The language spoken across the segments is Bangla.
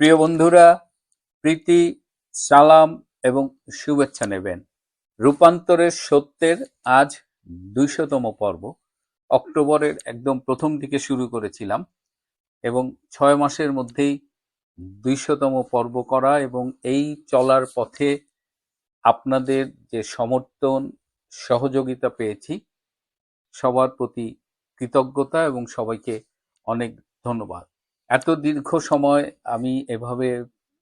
প্রিয় বন্ধুরা, প্রীতি, সালাম এবং শুভেচ্ছা নেবেন। রূপান্তরের সত্যের আজ দুইশতম পর্ব। অক্টোবরের একদম প্রথম দিকে শুরু করেছিলাম এবং ছয় মাসের মধ্যেই দুইশতম পর্ব করা এবং এই চলার পথে আপনাদের যে সমর্থন, সহযোগিতা পেয়েছি, সবার প্রতি কৃতজ্ঞতা এবং সবাইকে অনেক ধন্যবাদ। এত দীর্ঘ সময় আমি এভাবে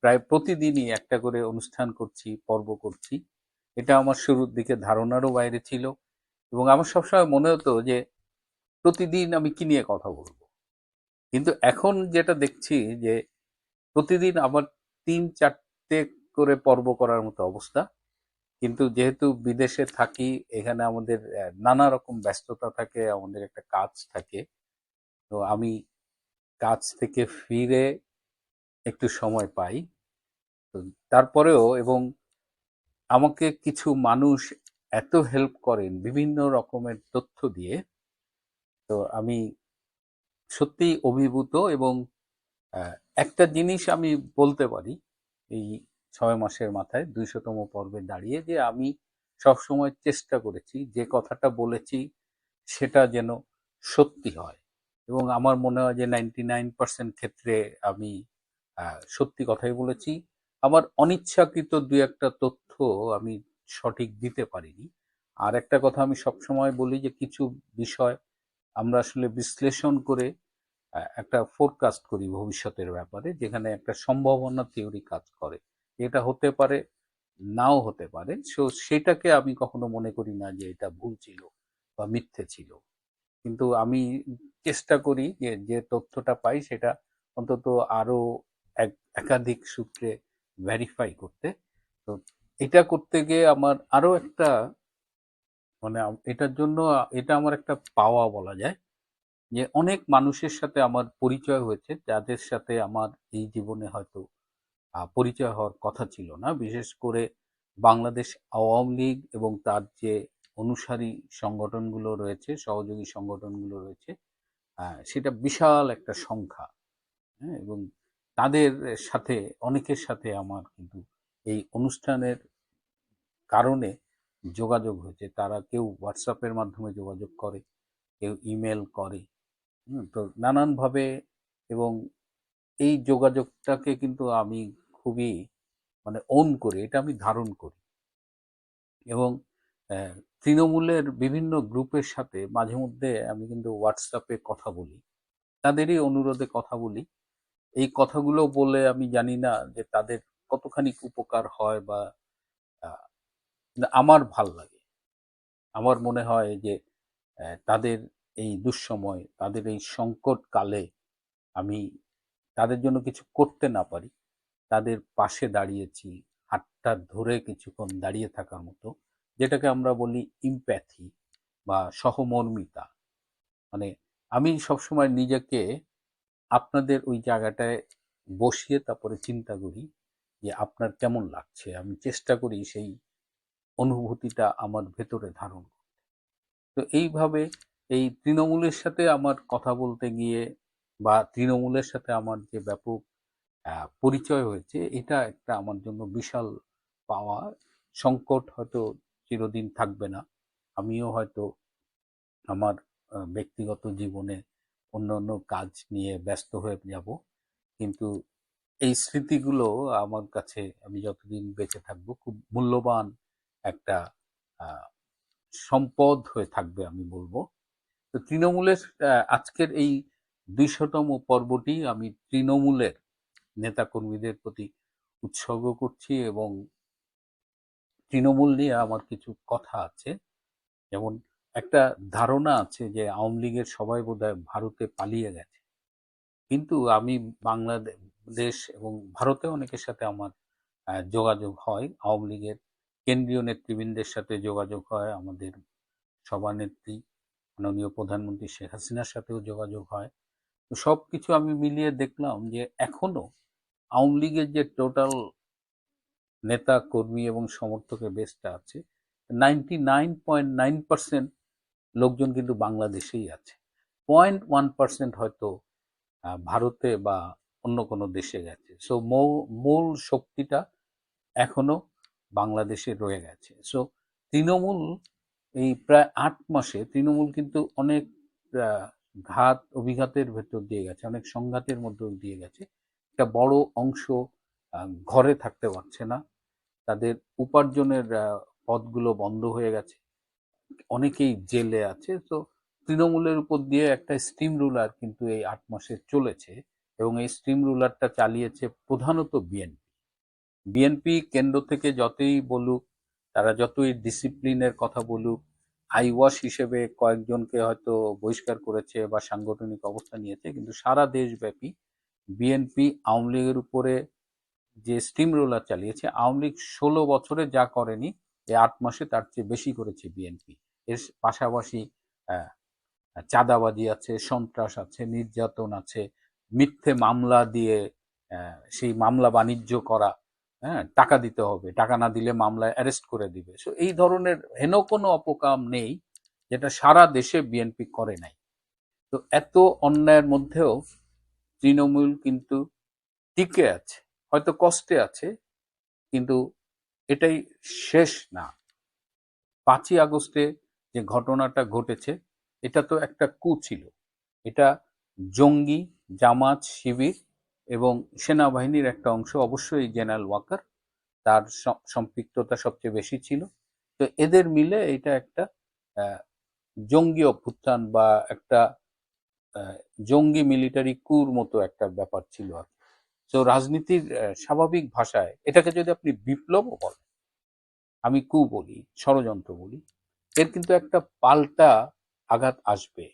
প্রায় প্রতিদিনই একটা করে অনুষ্ঠান করছি, পর্ব করছি। এটা আমার শুরুর দিকে ধারণারও বাইরে ছিল এবং আমার সবসময় মনে হতো যে প্রতিদিন আমি কি নিয়ে কথা বলব? কিন্তু এখন যেটা দেখছি যে প্রতিদিন আবার তিন, চারটে করে পর্ব করার মতো অবস্থা। কিন্তু যেহেতু বিদেশে থাকি, এখানে আমাদের নানা রকম ব্যস্ততা থাকে, আমাদের একটা কাজ থাকে। তো আমি কাজ থেকে ফিরে একটু সময় পাই। তারপরেও এবং আমাকে কিছু মানুষ এত হেল্প করেন বিভিন্ন রকমের তথ্য দিয়ে, তো আমি সত্যিই অভিভূত এবং একটা জিনিস আমি বলতে পারি এই ছয় মাসের মাথায় দুইশতম পর্বে দাঁড়িয়ে যে আমি সবসময় চেষ্টা করেছি, যে কথাটা বলেছি সেটা যেন সত্যি হয়। এবং আমার মনে হয় যে নাইনটি নাইন পার্সেন্ট ক্ষেত্রে আমি সত্যি কথাই বলেছি। আমার অনিচ্ছাকৃত দু একটা তথ্য আমি সঠিক দিতে পারিনি। আর একটা কথা আমি সবসময় বলি যে কিছু বিষয় আমরা আসলে বিশ্লেষণ করে একটা ফোরকাস্ট করি ভবিষ্যতের ব্যাপারে, যেখানে একটা সম্ভাবনা থিওরি কাজ করে। এটা হতে পারে, নাও হতে পারে। সো সেটাকে আমি কখনো মনে করি না যে এটা ভুল ছিল বা মিথ্যে ছিল। কিন্তু আমি চেষ্টা করি যে যে তথ্যটা পাই সেটা অন্তত আরও এক- একাধিক সূত্রে ভেরিফাই করতে। তো এটা করতে গিয়ে আমার আরও একটা মানে এটার জন্য, এটা আমার একটা পাওয়া বলা যায় যে, অনেক মানুষের সাথে আমার পরিচয় হয়েছে, যাদের সাথে আমার এই জীবনে হয়তো পরিচয় হওয়ার কথা ছিল না। বিশেষ করে বাংলাদেশ আওয়ামী লীগ এবং তার যে অনুসারী সংগঠনগুলো রয়েছে, সহযোগী সংগঠনগুলো রয়েছে সেটা বিশাল একটা সংখ্যা হ্যাঁ এবং তাদের সাথে, অনেকের সাথে আমার কিন্তু এই অনুষ্ঠানের কারণে যোগাযোগ হয়েছে। তারা কেউ হোয়াটসঅ্যাপের মাধ্যমে যোগাযোগ করে, কেউ ইমেল করে তো নানানভাবে এবং এই যোগাযোগটাকে কিন্তু আমি খুবই মানে ওন করি, এটা আমি ধারণ করি। এবং তৃণমূলের বিভিন্ন গ্রুপের সাথে মাঝে মধ্যে আমি কিন্তু হোয়াটসঅ্যাপে কথা বলি। তাদেরই অনুরোধে কথা বলি। এই কথাগুলো বলে আমি জানি না যে তাদের কতখানি উপকার হয় বা আমার ভালো লাগে। আমার মনে হয় যে তাদের এই দুঃসময়, তাদের এই সংকট কালে আমি তাদের জন্য কিছু করতে না পারি। তাদের পাশে দাঁড়িয়েছি, হাতটা ধরে কিছুক্ষণ দাঁড়িয়ে থাকার মতো। যেটাকে আমরা বলি ইম্প্যাথি বা সহমর্মিতা। মানে আমি সবসময় নিজেকে আপনাদের ওই জায়গাটায় বসিয়ে তারপরে চিন্তা করি যে আপনার কেমন লাগছে? আমি চেষ্টা করি সেই অনুভূতিটা আমার ভেতরে ধারণ করতে। তো এইভাবে এই তৃণমূলের সাথে আমার কথা বলতে গিয়ে বা তৃণমূলের সাথে আমার যে ব্যাপক পরিচয় হয়েছে, এটা একটা আমার জন্য বিশাল পাওয়া, সংকট হয়তো চিরদিন থাকবে না। আমিও হয়তো আমার ব্যক্তিগত জীবনে অন্য অন্য কাজ নিয়ে ব্যস্ত হয়ে যাব। কিন্তু এই স্মৃতিগুলো আমার কাছে আমি যতদিন বেঁচে থাকব খুব মূল্যবান একটা সম্পদ হয়ে থাকবে আমি বলব। তো তৃণমূলের আজকের এই দুইশতম পর্বটি আমি তৃণমূলের নেতাকর্মীদের প্রতি উৎসর্গ করছি এবং তৃণমূল নিয়ে আমার কিছু কথা আছে। যেমন একটা ধারণা আছে যে আওয়ামী লীগের সবাই বোধহয় ভারতে পালিয়ে গেছে। কিন্তু আমি বাংলাদেশ এবং ভারতে অনেকের সাথে আমার যোগাযোগ হয়। আওয়ামী লীগের কেন্দ্রীয় নেতৃবৃন্দের সাথে যোগাযোগ হয়, আমাদের সভানেত্রী মাননীয় প্রধানমন্ত্রী শেখ হাসিনার সাথেও যোগাযোগ হয়। তো সব কিছু আমি মিলিয়ে দেখলাম যে এখনও আওয়ামী লীগের যে টোটাল নেতা, কর্মী এবং সমর্থকের বেসটা আছে। Ninety nine point nine percent লোকজন কিন্তু বাংলাদেশেই আছে। পয়েন্ট ওয়ান পার্সেন্ট হয়তো ভারতে বা অন্য কোনো দেশে গেছে। সো মূল শক্তিটা এখনও বাংলাদেশে রয়ে গেছে। সো তৃণমূল এই প্রায় আট মাসে তৃণমূল কিন্তু অনেক ঘাত, অভিঘাতের ভেতর দিয়ে গেছে, অনেক সংঘাতের মধ্যে দিয়ে গেছে। একটা বড় অংশ ঘরে থাকতে পারছে না। তাদের উপার্জনের পথগুলো বন্ধ হয়ে গেছে। অনেকেই জেলে আছে। তো তৃণমূলের উপর দিয়ে একটা স্টিম রুলার কিন্তু এই আট মাসে চলেছে এবং এই স্টিম রুলারটা চালিয়েছে প্রধানত বিএনপি বিএনপি কেন্দ্র থেকে যতই বলুক, তারা যতই ডিসিপ্লিনের কথা বলুক আইওয়াশ হিসেবে কয়েকজনকে হয়তো বহিষ্কার করেছে বা সাংগঠনিক অবস্থা নিয়েছে, কিন্তু সারা দেশব্যাপী বিএনপি আওয়ামী লীগের উপরে যে স্টিম রোলার চালিয়েছে, আওয়ামী লীগ ষোলো বছরে যা করেনি এই আট মাসে তার চেয়ে বেশি করেছে বিএনপি এর পাশাপাশি চাঁদাবাজি আছে, সন্ত্রাস আছে, নির্যাতন আছে, মিথ্যে মামলা দিয়ে সেই মামলা বাণিজ্য করা হ্যাঁ টাকা দিতে হবে। টাকা না দিলে মামলায় অ্যারেস্ট করে দিবে। সো এই ধরনের হেন কোনো অপকাম নেই, যেটা সারা দেশে বিএনপি করে নাই। তো এত অন্যায়ের মধ্যেও তৃণমূল কিন্তু টিকে আছে। হয়তো কষ্টে আছে, কিন্তু এটাই শেষ না। পাঁচই আগস্টে যে ঘটনাটা ঘটেছে, এটা তো একটা কু ছিল। এটা জঙ্গি, জামাত, শিবির এবং সেনাবাহিনীর একটা অংশ, অবশ্যই জেনারেল ওয়াকার, তার সম- সম্পৃক্ততা সবচেয়ে বেশি ছিল। তো এদের মিলে এটা একটা জঙ্গি অভ্যুত্থান বা একটা জঙ্গি মিলিটারি কুর মতো একটা ব্যাপার ছিল আর তো রাজনীতির স্বাভাবিক ভাষায় এটাকে যদি আপনি বিপ্লবও বলেন, আমি কু বলি, ষড়যন্ত্র বলি, এর কিন্তু একটা পাল্টা আঘাত আসবে।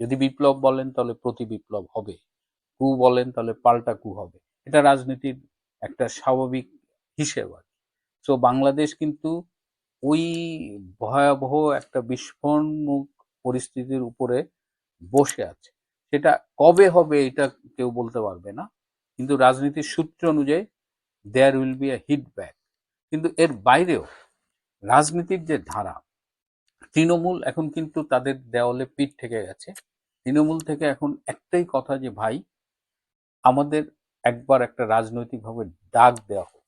যদি বিপ্লব বলেন তাহলে প্রতি বিপ্লব হবে, কু বলেন তাহলে পাল্টা কু হবে। এটা রাজনীতির একটা স্বাভাবিক হিসেব আর তো বাংলাদেশ কিন্তু ওই ভয়াবহ একটা বিস্ফোরণমুখ পরিস্থিতির উপরে বসে আছে। সেটা কবে হবে এটা কেউ বলতে পারবে না। কিন্তু রাজনীতির সূত্র অনুযায়ী there will be a hit back কিন্তু এর বাইরেও রাজনীতির যে ধারা, তৃণমূল এখন কিন্তু তাদের দেওয়ালে পিঠ থেকে গেছে। তৃণমূল থেকে এখন একটাই কথা যে, ভাই, আমাদের একবার একটা রাজনৈতিকভাবে ডাক দেওয়া হোক।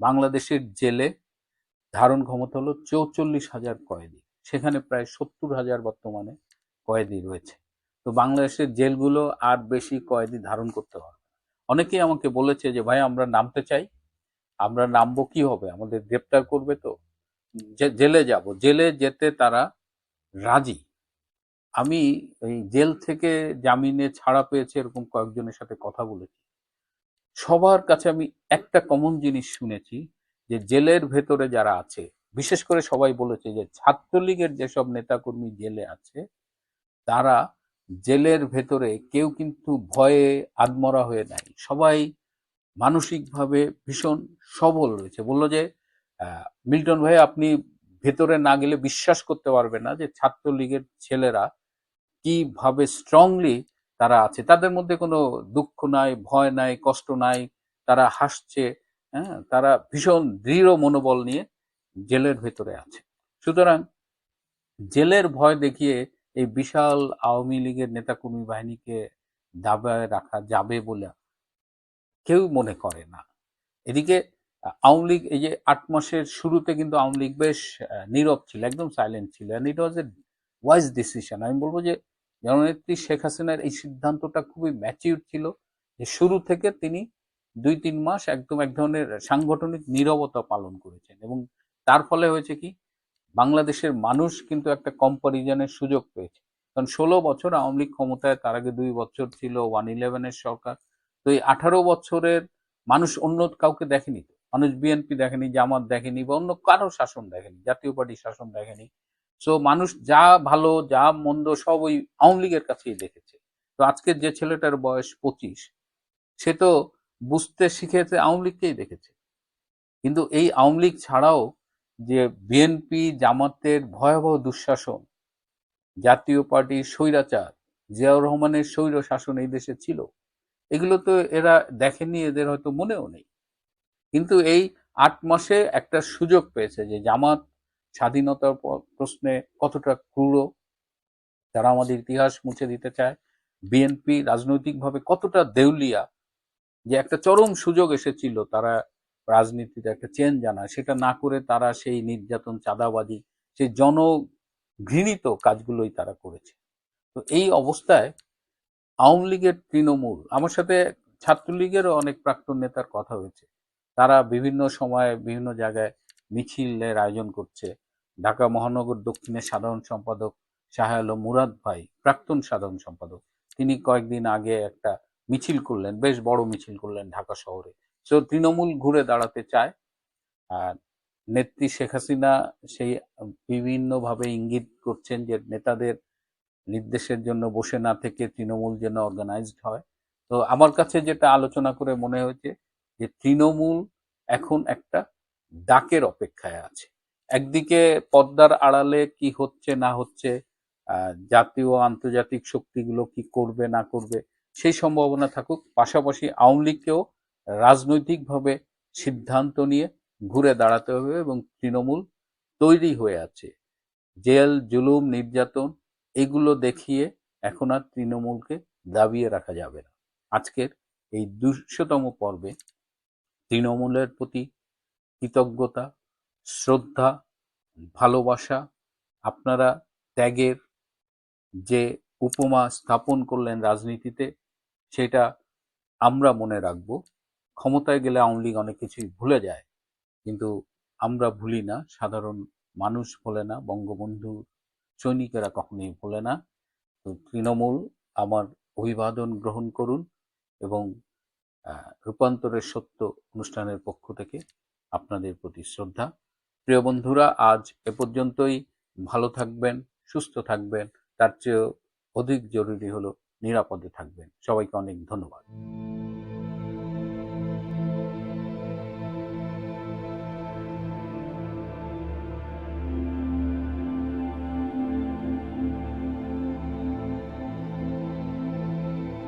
বাংলাদেশের জেলে ধারণ ক্ষমতা হলো চৌচল্লিশ হাজার কয়েদি। সেখানে প্রায় সত্তর হাজার বর্তমানে কয়েদি রয়েছে। তো বাংলাদেশের জেলগুলো আর বেশি কয়েদি ধারণ করতে না। অনেকেই আমাকে বলেছে যে, ভাই, আমরা নামতে চাই। আমরা নামবো কি হবে? আমাদের গ্রেপ্তার করবে তো। জেলে যাব। জেলে যেতে তারা রাজি। আমি এই জেল থেকে জামিনে ছাড়া পেয়েছে এরকম কয়েকজনের সাথে কথা বলেছি। সবার কাছে আমি একটা কমন জিনিস শুনেছি যে, জেলের ভেতরে যারা আছে, বিশেষ করে সবাই বলেছে যে, ছাত্রলীগের যেসব নেতাকর্মী জেলে আছে, তারা জেলের ভেতরে কেউ কিন্তু ভয়ে আদমরা হয়ে নাই। সবাই মানসিকভাবে ভীষণ সবল রয়েছে। বলল যে মিল্টন ভাই, আপনি ভেতরে না গেলে বিশ্বাস করতে পারবেন না যে, ছাত্রলীগের ছেলেরা কীভাবে স্ট্রংলি তারা আছে। তাদের মধ্যে কোনো দুঃখ নাই, ভয় নাই, কষ্ট নাই। তারা হাসছে হ্যাঁ তারা ভীষণ দৃঢ় মনোবল নিয়ে জেলের ভেতরে আছে। সুতরাং জেলের ভয় দেখিয়ে এই বিশাল আওয়ামী লীগের নেতাকর্মী বাহিনীকে দাবায় রাখা যাবে বলে কেউ মনে করে না। এদিকে আওয়ামী লীগ এই যে আট মাসের শুরুতে কিন্তু আওয়ামী লীগ বেশ নীরব ছিল, একদম সাইলেন্ট ছিল ইট ওয়াজ এ ওয়াইজ ডিসিশন আমি বলব যে জননেত্রী শেখ হাসিনার এই সিদ্ধান্তটা খুবই ম্যাচিউর ছিল যে শুরু থেকে তিনি দুই তিন মাস একদম এক ধরনের সাংগঠনিক নীরবতা পালন করেছেন এবং তার ফলে হয়েছে কি বাংলাদেশের মানুষ কিন্তু একটা কম্পারিজনের সুযোগ পেয়েছে। কারণ ষোলো বছর আওয়ামী লীগ ক্ষমতায়, তার আগে দুই বছর ছিল ওয়ান ইলেভেনের সরকার। তো এই আঠারো বছরের মানুষ অন্য কাউকে দেখেনি মানুষ বিএনপি দেখেনি, জামাত দেখেনি বা অন্য কারও শাসন দেখেনি, জাতীয় পার্টির শাসন দেখেনি। সো মানুষ যা ভালো, যা মন্দ সব ওই আওয়ামী লীগের কাছেই দেখেছে। তো আজকের যে ছেলেটার বয়স পঁচিশ, সে তো বুঝতে শিখেছে, আওয়ামী লীগকেই দেখেছে। কিন্তু এই আওয়ামী লীগ ছাড়াও যে বিএনপি জামাতের ভয়াবহ দুঃশাসন, জাতীয় পার্টির স্বৈরাচার, জিয়াউর রহমানের স্বৈর শাসন এই দেশে ছিল, এগুলো তো এরা দেখেনি এদের হয়তো মনেও নেই। কিন্তু এই আট মাসে একটা সুযোগ পেয়েছে যে জামাত স্বাধীনতার প্রশ্নে কতটা ক্রূর, তারা আমাদের ইতিহাস মুছে দিতে চায়। বিএনপি রাজনৈতিকভাবে কতটা দেউলিয়া, যে একটা চরম সুযোগ এসেছিল, তারা রাজনীতিতে একটা চেঞ্জ আনা সেটা না করে তারা সেই নির্যাতন, চাঁদাবাজি, সেই জনঘৃণিত কাজগুলোই তারা করেছে। তো এই অবস্থায় আওয়ামী লীগের তৃণমূল, আমার সাথে ছাত্রলীগেরও অনেক প্রাক্তন নেতার কথা হয়েছে। তারা বিভিন্ন সময়ে বিভিন্ন জায়গায় মিছিলের আয়োজন করছে। ঢাকা মহানগর দক্ষিণের সাধারণ সম্পাদক শাহ মুরাদ ভাই, প্রাক্তন সাধারণ সম্পাদক, তিনি কয়েকদিন আগে একটা মিছিল করলেন, বেশ বড় মিছিল করলেন ঢাকা শহরে। তো তৃণমূল ঘুরে দাঁড়াতে চায়। আর নেত্রী শেখ হাসিনা সেই বিভিন্নভাবে ইঙ্গিত করছেন যে নেতাদের নির্দেশের জন্য বসে না থেকে তৃণমূল যেন অর্গানাইজড হয়। তো আমার কাছে যেটা আলোচনা করে মনে হয়েছে যে তৃণমূল এখন একটা ডাকের অপেক্ষায় আছে। একদিকে পদ্মার আড়ালে কি হচ্ছে না হচ্ছে জাতীয় আন্তর্জাতিক শক্তিগুলো কি করবে না করবে, সেই সম্ভাবনা থাকুক। পাশাপাশি আওয়ামী লীগকেও রাজনৈতিকভাবে সিদ্ধান্ত নিয়ে ঘুরে দাঁড়াতে হবে এবং তৃণমূল তৈরি হয়ে আছে। জেল, জুলুম, নির্যাতন এগুলো দেখিয়ে এখন আর তৃণমূলকে দাবিয়ে রাখা যাবে না। আজকের এই দুশোতম পর্বে তৃণমূলের প্রতি কৃতজ্ঞতা, শ্রদ্ধা, ভালোবাসা, আপনারা ত্যাগের যে উপমা স্থাপন করলেন রাজনীতিতে, সেটা আমরা মনে রাখব। ক্ষমতায় গেলে আওয়ামী লীগ অনেক কিছুই ভুলে যায়। কিন্তু আমরা ভুলি না, সাধারণ মানুষ ভোলে না, বঙ্গবন্ধু সৈনিকেরা কখনোই ভোলে না। তো তৃণমূল আমার অভিবাদন গ্রহণ করুন এবং রূপান্তরের সত্য অনুষ্ঠানের পক্ষ থেকে আপনাদের প্রতি শ্রদ্ধা। প্রিয় বন্ধুরা, আজ এ পর্যন্তই। ভালো থাকবেন, সুস্থ থাকবেন, তার চেয়েও অধিক জরুরি হলো নিরাপদে থাকবেন। সবাইকে অনেক ধন্যবাদ।